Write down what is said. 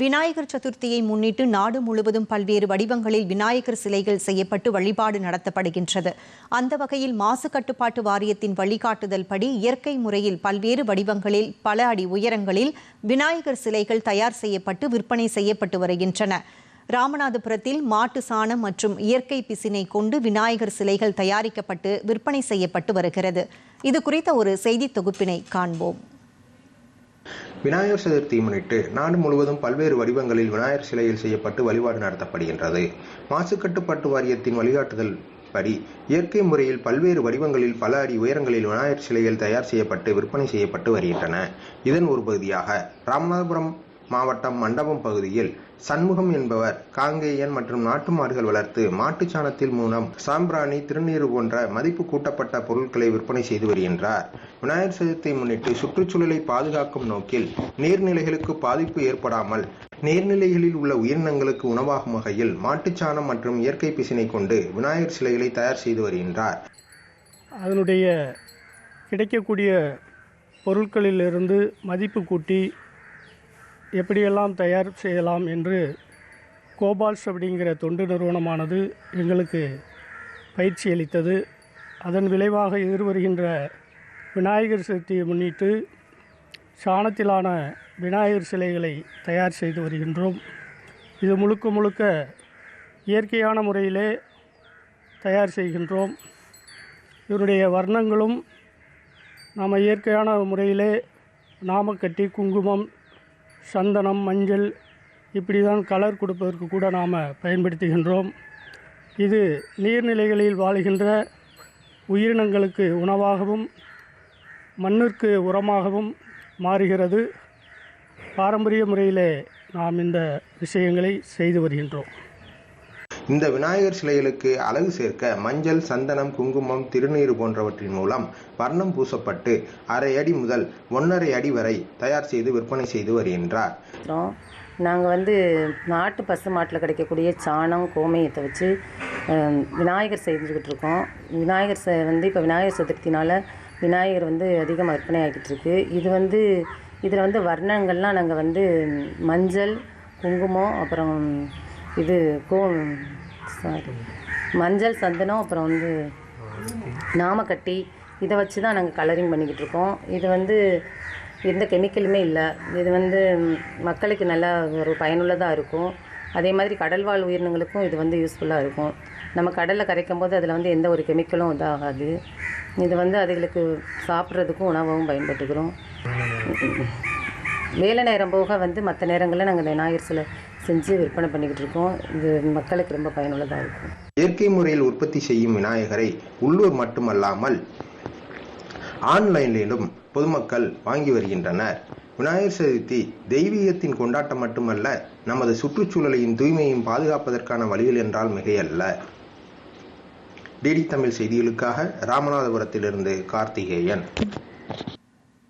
விநாயகர் சதுர்த்தியை முன்னிட்டு நாடு முழுவதும் பல்வேறு வடிவங்களில் விநாயகர் சிலைகள் செய்யப்பட்டு வழிபாடு நடத்தப்படுகின்றது. அந்த வகையில் மாசு கட்டுப்பாட்டு வாரியத்தின் வழிகாட்டுதல் படி இயற்கை முறையில் பல்வேறு வடிவங்களில் பல அடி உயரங்களில் விநாயகர் சிலைகள் தயார் செய்யப்பட்டு விற்பனை செய்யப்பட்டு வருகின்றன. ராமநாதபுரத்தில் மாட்டு சாணம் மற்றும் இயற்கை பிசினை கொண்டு விநாயகர் சிலைகள் தயாரிக்கப்பட்டு விற்பனை செய்யப்பட்டு வருகிறது. இது குறித்த ஒரு செய்தி தொகுப்பினை காண்போம். விநாயகர் சதுர்த்தி முன்னிட்டு நாடு முழுவதும் பல்வேறு வடிவங்களில் விநாயகர் சிலையில் செய்யப்பட்டு வழிபாடு நடத்தப்படுகின்றது. மாசு கட்டுப்பாட்டு வாரியத்தின் வழிகாட்டுதல் படி இயற்கை முறையில் பல்வேறு வடிவங்களில் பல அடி உயரங்களில் விநாயகர் சிலைகள் தயார் செய்யப்பட்டு விற்பனை செய்யப்பட்டு வருகின்றன. இதன் ஒரு பகுதியாக ராமநாதபுரம் மாவட்டம் மண்டபம் பகுதியில் சண்முகம் என்பவர் காங்கேயன் மற்றும் நாட்டு மாடுகள் வளர்த்து மாட்டுச் சாணத்தில் மூலம் சாம்பிராணி திருநீறு போன்ற மதிப்பு கூட்டப்பட்ட பொருட்களை விற்பனை செய்து வருகின்றார். விநாயகர் சதுர்த்தியை முன்னிட்டு சுற்றுச்சூழலை பாதுகாக்கும் நோக்கில் நீர்நிலைகளுக்கு பாதிப்பு ஏற்படாமல் நீர்நிலைகளில் உள்ள உயிரினங்களுக்கு உணவாகும் வகையில் மாட்டுச்சாணம் மற்றும் இயற்கை பிசினை கொண்டு விநாயகர் சிலைகளை தயார் செய்து வருகின்றார். அதனுடைய கிடைக்கக்கூடிய பொருட்களிலிருந்து மதிப்பு கூட்டி எப்படியெல்லாம் தயார் செய்யலாம் என்று கோபால்ஸ் அப்படிங்கிற தொண்டு நிறுவனமானது எங்களுக்கு பயிற்சி அளித்தது. அதன் விளைவாக எதிர்வருகின்ற விநாயகர் சதுர்த்தியை முன்னிட்டு சாணத்திலான விநாயகர் சிலைகளை தயார் செய்து வருகின்றோம். இது முழுக்க முழுக்க இயற்கையான முறையிலே தயார் செய்கின்றோம். இதனுடைய வர்ணங்களும் நாம் இயற்கையான முறையிலே நாமக்கட்டி குங்குமம் சந்தனம் மஞ்சள் இப்படி தான் கலர் கொடுப்பதற்கு கூட நாம் பயன்படுத்துகின்றோம். இது நீர்நிலைகளில் வாழுகின்ற உயிரினங்களுக்கு உணவாகவும் மண்ணிற்கு உரமாகவும் மாறுகிறது. பாரம்பரிய முறையிலே நாம் இந்த விஷயங்களை செய்து வருகின்றோம். இந்த விநாயகர் சிலைகளுக்கு அழகு சேர்க்க மஞ்சள் சந்தனம் குங்குமம் திருநீர் போன்றவற்றின் மூலம் வர்ணம் பூசப்பட்டு அரை அடி முதல் ஒன்றரை அடி வரை தயார் செய்து விற்பனை செய்து வருகின்றார். அப்புறம் நாங்கள் வந்து நாட்டு பசு மாட்டில் கிடைக்கக்கூடிய சாணம் கோமியத்தை வச்சு விநாயகர் செஞ்சுக்கிட்டு இருக்கோம். விநாயகர் ச வந்து இப்போ விநாயகர் சதுர்த்தினால் விநாயகர் வந்து அதிகமாக விற்பனை ஆகிக்கிட்டு இருக்கு. இது வந்து இதில் வந்து வர்ணங்கள்லாம் நாங்கள் வந்து மஞ்சள் குங்குமம் அப்புறம் இது கோ சாரி மஞ்சள் சந்தனம் அப்புறம் வந்து நாமக்கட்டி. இதை வச்சு தான் நாங்கள் கலரிங் பண்ணிக்கிட்டு இருக்கோம். இது வந்து எந்த கெமிக்கலுமே இல்லை. இது வந்து மக்களுக்கு நல்லா ஒரு பயனுள்ளதாக இருக்கும். அதே மாதிரி கடல்வாழ் உயிரினங்களுக்கும் இது வந்து யூஸ்ஃபுல்லாக இருக்கும். நம்ம கடலில் கரைக்கும் போது அதில் வந்து எந்த ஒரு கெமிக்கலும் இதாகாது. இது வந்து அதுகளுக்கு சாப்பிட்றதுக்கும் உணவாகவும் பயன்பட்டுக்கிறோம். வேலை நேரம் போக வந்து மற்ற நேரங்களில் நாங்கள் விநாயகர் சிலை செஞ்சு விற்பனை பண்ணிக்கிட்டு இருக்கோம். இது மக்களுக்கு ரொம்ப பயனுள்ளதாக இருக்கும். இயற்கை முறையில் உற்பத்தி செய்யும் விநாயகரை உள்ளூர் மட்டுமல்லாமல் ஆன்லைனிலும் பொதுமக்கள் வாங்கி வருகின்றனர். விநாயகர் சதுர்த்தி தெய்வீகத்தின் கொண்டாட்டம் மட்டுமல்ல நமது சுற்றுச்சூழலையும் தூய்மையும் பாதுகாப்பதற்கான வழிகள் என்றால் மிகையல்ல. டிடி தமிழ் செய்திகளுக்காக ராமநாதபுரத்திலிருந்து கார்த்திகேயன்.